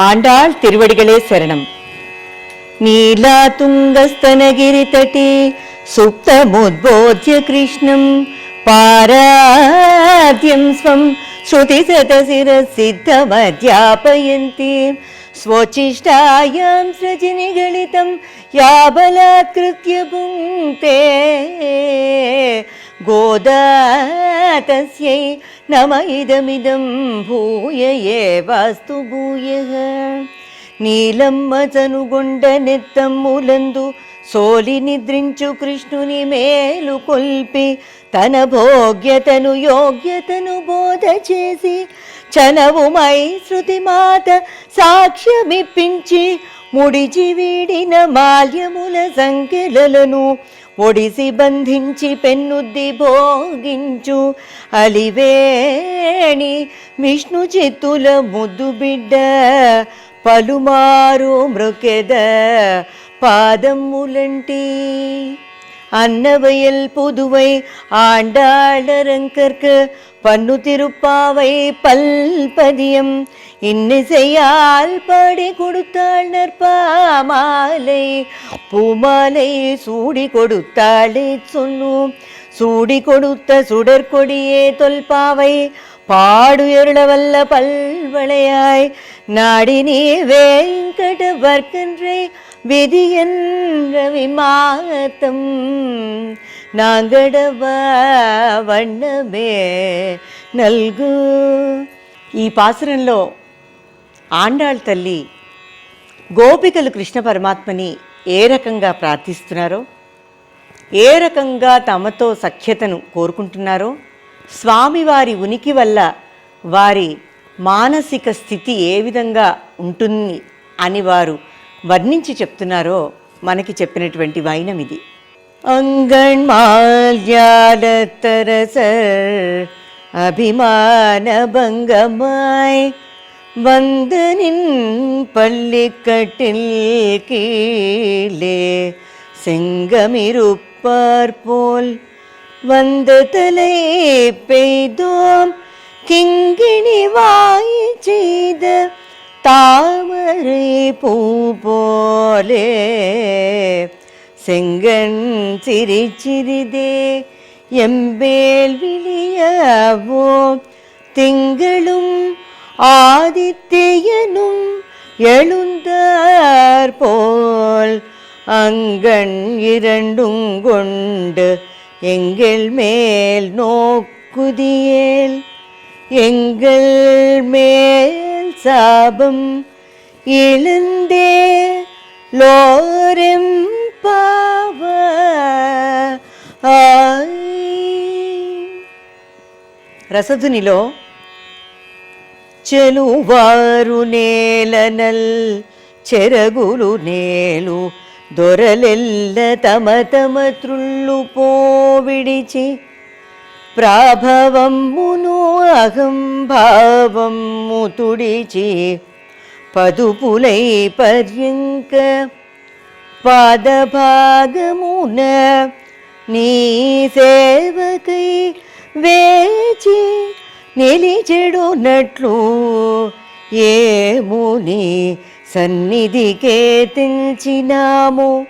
ஆண்டாள் திருவடிகளே சரணம் நீலா துங்கஸ்தனகிரி தட்டி சுப்தமுத்போத்ய கிருஷ்ணம் பாராத்யம் ஸ்வம் ஸ்ருதி சதசிர சித்தமத்யாபயந்தி स्वोचिष्टायां सृजनिगणितं या बलात्कृत्य पुङ्क्ते गोदा तस्यै నమ ఇదమిదం భూయ ఏ వాస్తు భూయ నీలమ్మ చనుగొండ నెత్తమ్ములందు సోలి నిద్రించు కృష్ణుని మేలు కొల్పి తన భోగ్యతను యోగ్యతను బోధ చేసి చనవుమై శృతి మాత సాక్ష్యమిప్పించి ముడిచి వీడిన మాల్యముల సంఖ్యలను ఒడిసి బంధించి పెన్నుద్ది భోగించు అలివేణి విష్ణు చిత్తుల ముద్దు బిడ్డ పలుమారు మృకెద పాదములంటి அன்னவயல் புதுவை ஆண்டாளரங்கற்கு பன்னு திருப்பாவை பல்பதியம் இன்னிசையால் பாடி கொடுத்தாள் நற்பாமாலை பூமாலை சூடி கொடுத்தாளே சொன்னோம் சூடி கொடுத்த சுடற்கொடியே தொல்பாவை பாடுயருளவல்ல பல்வளையாய் நாடி நீ வேங்கட வர்க்கன்றை விதியன் ரவிமாத்தம் நாங்கடவ వన్నమే నల్గు ఈ పాసురంలో ఆండాళ్ తల్లి గోపికలు కృష్ణ పరమాత్మని ఏ రకంగా ప్రార్థిస్తున్నారో ఏ రకంగా తమతో సఖ్యతను కోరుకుంటున్నారో స్వామివారి ఉనికి వల్ల వారి మానసిక స్థితి ఏ విధంగా ఉంటుంది అని వారు వర్ణించి చెప్తున్నారో మనకి చెప్పినటువంటి వైనం ఇది. అంగణ్మాల్యాలతరసర్ అభిమాన భంగమాయ్ வந்து நின் பள்ளிக்கட்டில் கீழே செங்கமிருப்பார் போல் வந்து தலை பெய்தோம். கிங்கிணி வாய் செய்த தாமரை பூ போலே செங்கன் செங்கண் சிரிச்சிறிதே எம்பேல் விழியவோ திங்களும் ஆதித்தியனும் எழுந்தார் போல் அங்கண் இரண்டும் கொண்டு எங்கள் மேல் நோக்குதியேல். எங்கள் மேல் சாபம் இழந்தே லோரெம் பாவ ரசதுனிலோ చెలువారు నేలనల్ చెరగులు నేలు దొరలెల్ల తమ తమ త్రుళ్ళు పోవిడిచి ప్రాభవమ్మును అహంభావము తుడిచి పదుపులై పర్యంక పాదభాగమున నీ సేవకై వేచి నిలిచెడునట్లు ఏముని సన్నిధికే తెంచినాము.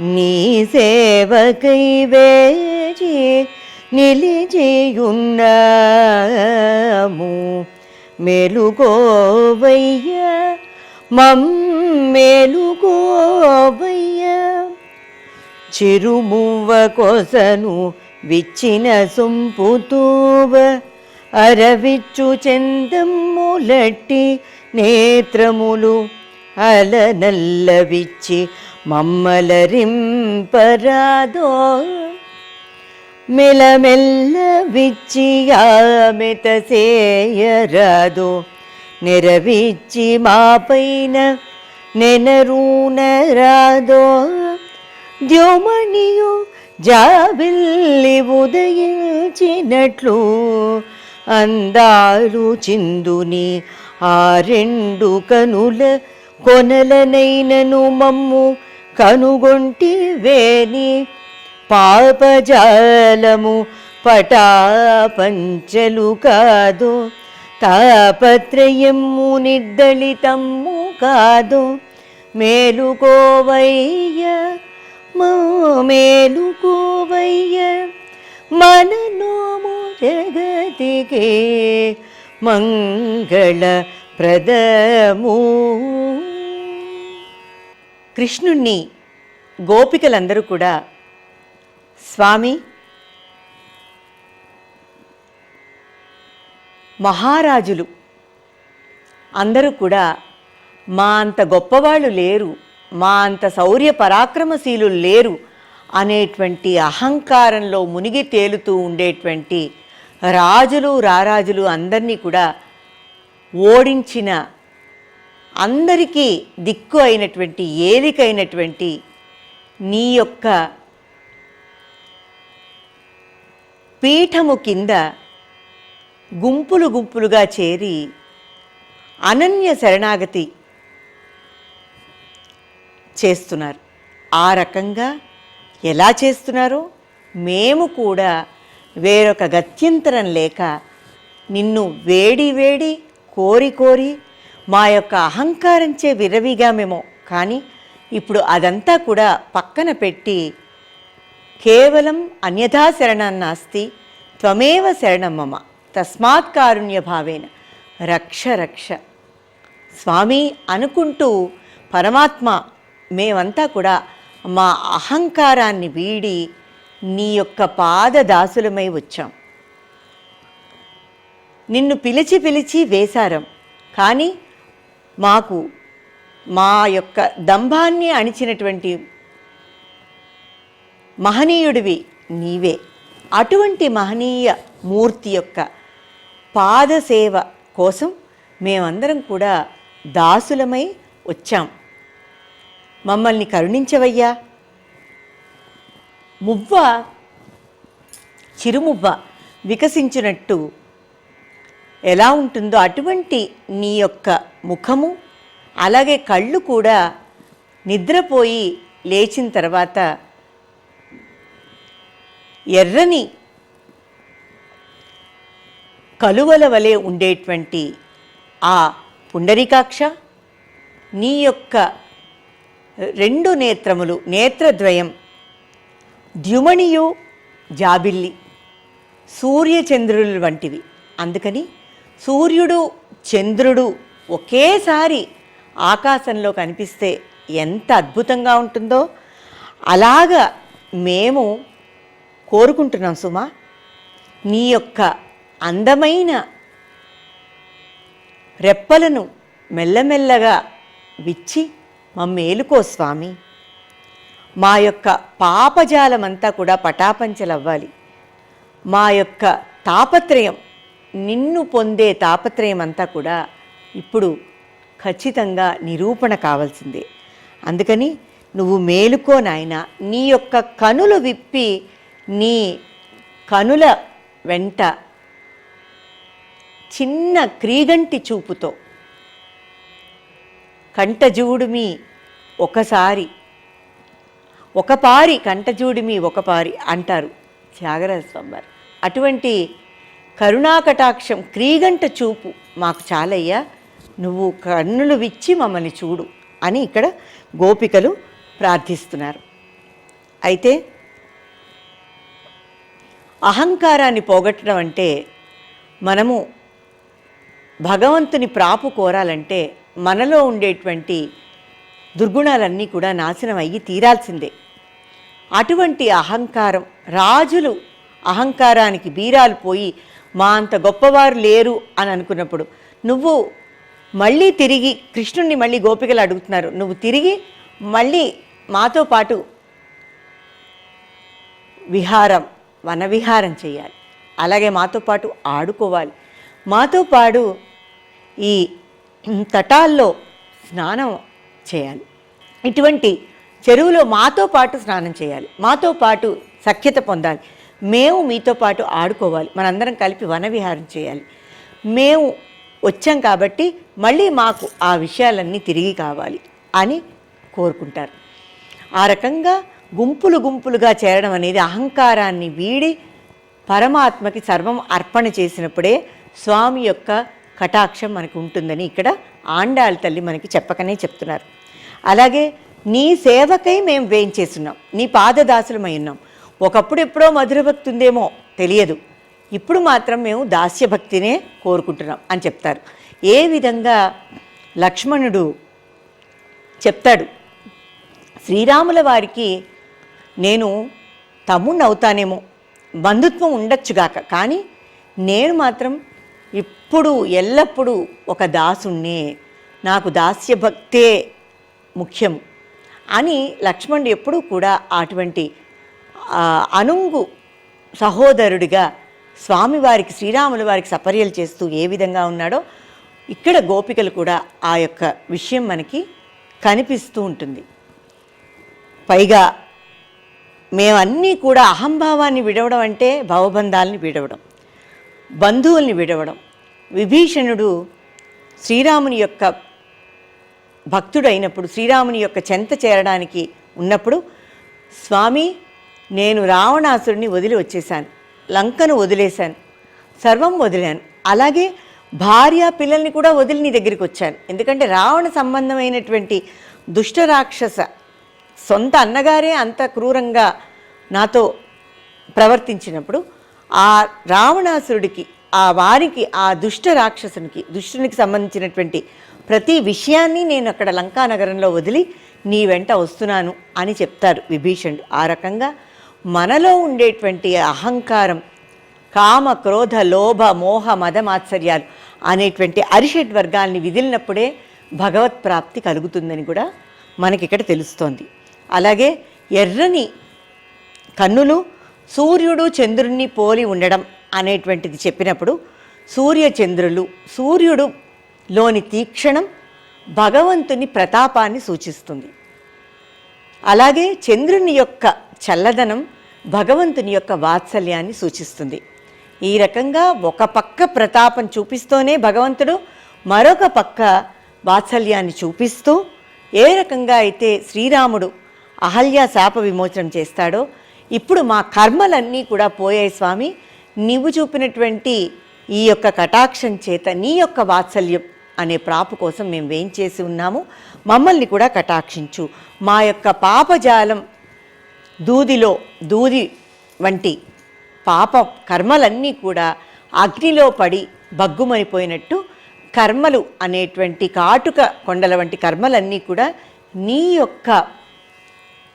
నీ సేవకై వేచి నిలిచియున్నాము. మెలుకోవయ్య మమ్మేలుకోవయ్య. చిరుమువ్వ కొసను విచ్చిన సొంపుతూవ అరవిచ్చు చందమ్ములట్టి నేత్రములు అలనల్లవిచ్చి మమ్మలరింపరాదో మెలమెల్ల విచ్చి ఆమెత సేయరాదో నెరవిచ్చి మాపైన నెనరూనరాదో ద్యోమణియు జాబిల్లి ఉదయించినట్లు అందాలు చిందుని ఆ రెండు కనుల కొనలనైనను మమ్ము కనుగొంటి వేని పాపజాలము పటాపంచలు కాదు తాపత్రయము నిర్దళితము కాదు. మేలుకోవయ్య మా మేలుకోవయ్య మనలోము జగతికే మంగళ ప్రదము. కృష్ణుణ్ణి గోపికలందరూ కూడా స్వామి మహారాజులు అందరూ కూడా మా అంత గొప్పవాళ్ళు లేరు మా అంత శౌర్య పరాక్రమశీలు లేరు అనేటువంటి అహంకారంలో మునిగి తేలుతూ ఉండేటువంటి రాజులు రారాజులు అందరినీ కూడా ఓడించిన అందరికీ దిక్కు అయినటువంటి ఏలికైనటువంటి నీ యొక్క పీఠము కింద గుంపులు గుంపులుగా చేరి అనన్య శరణాగతి చేస్తున్నారు. ఆ రకంగా ఎలా చేస్తున్నారో మేము కూడా వేరొక గత్యంతరం లేక నిన్ను వేడి వేడి కోరి కోరి మా యొక్క అహంకారంచే విరవిగామేమో కానీ ఇప్పుడు అదంతా కూడా పక్కన పెట్టి కేవలం అన్యథా శరణం నాస్తి త్వమేవ శరణం మమ తస్మాత్ కారుణ్య భావేన రక్ష రక్ష. స్వామి అనుకుంటూ పరమాత్మ మేమంతా కూడా మా అహంకారాన్ని వీడి నీ యొక్క పాద దాసులమై వచ్చాం. నిన్ను పిలిచి పిలిచి వేశారం. కానీ మాకు మా యొక్క దంభాన్ని అణిచినటువంటి మహనీయుడివి నీవే. అటువంటి మహనీయ మూర్తి యొక్క పాదసేవ కోసం మేమందరం కూడా దాసులమై వచ్చాం. మమ్మల్ని కరుణించవయ్యా. మువ్వ చిరుమువ్వ వికసించినట్టు ఎలా ఉంటుందో అటువంటి నీ యొక్క ముఖము అలాగే కళ్ళు కూడా నిద్రపోయి లేచిన తర్వాత ఎర్రని కలువల వలె ఉండేటువంటి ఆ పుండరీకాక్ష నీ యొక్క రెండు నేత్రములు నేత్రద్వయం ద్యుమణియు జాబిల్లి సూర్యచంద్రులు వంటివి. అందుకని సూర్యుడు చంద్రుడు ఒకేసారి ఆకాశంలో కనిపిస్తే ఎంత అద్భుతంగా ఉంటుందో అలాగ మేము కోరుకుంటున్నాం సుమా. నీ యొక్క అందమైన రెప్పలను మెల్లమెల్లగా విచ్చి మమ్మేలుకో స్వామి. మా యొక్క పాపజాలమంతా కూడా పటాపంచలవ్వాలి. మా యొక్క తాపత్రయం నిన్ను పొందే తాపత్రయం అంతా కూడా ఇప్పుడు ఖచ్చితంగా నిరూపణ కావాల్సిందే. అందుకని నువ్వు మేలుకో నాయన నీ యొక్క కనులు విప్పి నీ కనుల వెంట చిన్న క్రీగంటి చూపుతో కంటజూడుమి ఒకసారి ఒక పారి కంటజూడిమి ఒక పారి అంటారు. త్యాగరాజ స్వామి వారు అటువంటి కరుణాకటాక్షం క్రీగంట చూపు మాకు చాలయ్యా. నువ్వు కన్నులు విచ్చి మమ్మల్ని చూడు అని ఇక్కడ గోపికలు ప్రార్థిస్తున్నారు. అయితే అహంకారాన్ని పోగొట్టడం అంటే మనము భగవంతుని ప్రాపు కోరాలంటే మనలో ఉండేటువంటి దుర్గుణాలన్నీ కూడా నాశనం అయ్యి తీరాల్సిందే. అటువంటి అహంకారం రాజులు అహంకారానికి బీరాలు పోయి మా అంత గొప్పవారు లేరు అని అనుకున్నప్పుడు నువ్వు మళ్ళీ తిరిగి కృష్ణుణ్ణి మళ్ళీ గోపికలు అడుగుతున్నారు. నువ్వు తిరిగి మళ్ళీ మాతో పాటు విహారం వనవిహారం చేయాలి. అలాగే మాతో పాటు ఆడుకోవాలి. మాతో పాటు ఈ తటాల్లో స్నానం చేయాలి. ఇటువంటి చెరువులో మాతో పాటు స్నానం చేయాలి. మాతో పాటు సఖ్యత పొందాలి. మేము మీతో పాటు ఆడుకోవాలి. మనందరం కలిపి వనవిహారం చేయాలి. మేము వచ్చాం కాబట్టి మళ్ళీ మాకు ఆ విషయాలన్నీ తిరిగి కావాలి అని కోరుకుంటారు. ఆ రకంగా గుంపులు గుంపులుగా చేరడం అనేది అహంకారాన్ని వీడి పరమాత్మకి సర్వం అర్పణ చేసినప్పుడే స్వామి యొక్క కటాక్షం మనకు ఉంటుందని ఇక్కడ ఆండాళ్ళ తల్లి మనకి చెప్పకనే చెప్తున్నారు. అలాగే నీ సేవకై మేము వేయించేస్తున్నాం. నీ పాదదాసులమై ఉన్నాం. ఒకప్పుడు ఎప్పుడో మధుర భక్తి ఉందేమో తెలియదు. ఇప్పుడు మాత్రం మేము దాస్య భక్తినే కోరుకుంటున్నాం అని చెప్తారు. ఏ విధంగా లక్ష్మణుడు చెప్తాడు శ్రీరాముల వారికి నేను తమ్ముణ్ణి అవుతానేమో బంధుత్వం ఉండొచ్చుగాక కానీ నేను మాత్రం ఇప్పుడు ఎల్లప్పుడూ ఒక దాసుణ్ణే నాకు దాస్య భక్తే ముఖ్యం. అని లక్ష్మణుడు ఎప్పుడూ కూడా అటువంటి అనుంగు సహోదరుడిగా స్వామివారికి శ్రీరాముల వారికి సపర్యలు చేస్తూ ఏ విధంగా ఉన్నాడో ఇక్కడ గోపికలు కూడా ఆ యొక్క విషయం మనకి కనిపిస్తూ ఉంటుంది. పైగా మేమన్నీ కూడా అహంభావాన్ని విడవడం అంటే భవబంధాలని విడవడం బంధువుల్ని విడవడం. విభీషణుడు శ్రీరాముని యొక్క భక్తుడు అయినప్పుడు శ్రీరాముని యొక్క చెంత చేరడానికి ఉన్నప్పుడు స్వామి నేను రావణాసురుడిని వదిలి వచ్చేసాను లంకను వదిలేశాను. సర్వం వదిలాను. అలాగే భార్య పిల్లల్ని కూడా వదిలి నీ దగ్గరికి వచ్చాను. ఎందుకంటే రావణ సంబంధమైనటువంటి దుష్ట రాక్షస సొంత అన్నగారే అంత క్రూరంగా నాతో ప్రవర్తించినప్పుడు ఆ రావణాసురుడికి ఆ వారికి ఆ దుష్ట రాక్షసునికి దుష్టునికి సంబంధించినటువంటి ప్రతి విషయాన్ని నేను అక్కడ లంకా నగరంలో వదిలి నీ వెంట వస్తున్నాను అని చెప్తారు విభీషణుడు. ఆ రకంగా మనలో ఉండేటువంటి అహంకారం కామ క్రోధ లోభ మోహ మదమాత్సర్యాలు అనేటువంటి అరిషడ్ వర్గాల్ని విదిలినప్పుడే భగవత్ ప్రాప్తి కలుగుతుందని కూడా మనకిక్కడ తెలుస్తోంది. అలాగే ఎర్రని కన్నులు సూర్యుడు చంద్రుణ్ణి పోలి ఉండడం అనేటువంటిది చెప్పినప్పుడు సూర్య చంద్రులు సూర్యుడు లోని తీక్షణం భగవంతుని ప్రతాపాన్ని సూచిస్తుంది. అలాగే చంద్రుని యొక్క చల్లదనం భగవంతుని యొక్క వాత్సల్యాన్ని సూచిస్తుంది. ఈ రకంగా ఒక పక్క ప్రతాపం చూపిస్తూనే భగవంతుడు మరొక పక్క వాత్సల్యాన్ని చూపిస్తూ ఏ రకంగా అయితే శ్రీరాముడు అహల్య శాప విమోచనం చేస్తాడో ఇప్పుడు మా కర్మలన్నీ కూడా పోయాయి స్వామి. నీవు చూపినటువంటి ఈ యొక్క కటాక్షం చేత నీ యొక్క వాత్సల్యం అనే ప్రాపు కోసం మేము వేయించేసి ఉన్నాము. మమ్మల్ని కూడా కటాక్షించు. మా యొక్క పాపజాలం దూదిలో దూది వంటి పాప కర్మలన్నీ కూడా అగ్నిలో పడి బగ్గుమనిపోయినట్టు కర్మలు అనేటువంటి కాటుక కొండల వంటి కర్మలన్నీ కూడా నీ యొక్క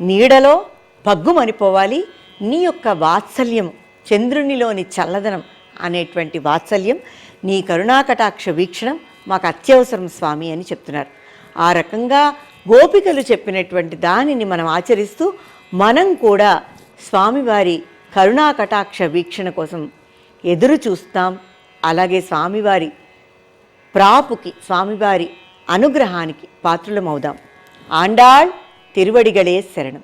నీడలో బగ్గుమనిపోవాలి నీ యొక్క వాత్సల్యం చంద్రునిలోని చల్లదనం అనేటువంటి వాత్సల్యం నీ కరుణాకటాక్ష వీక్షణం మాకు అత్యవసరం స్వామి అని చెప్తున్నారు. ఆ రకంగా గోపికలు చెప్పినటువంటి దానిని మనం ఆచరిస్తూ మనం కూడా స్వామివారి కరుణాకటాక్ష వీక్షణ కోసం ఎదురు చూస్తాం. అలాగే స్వామివారి ప్రాపుకి స్వామివారి అనుగ్రహానికి పాత్రులమవుదాం. ఆండాళ్ తిరువడిగళే శరణం.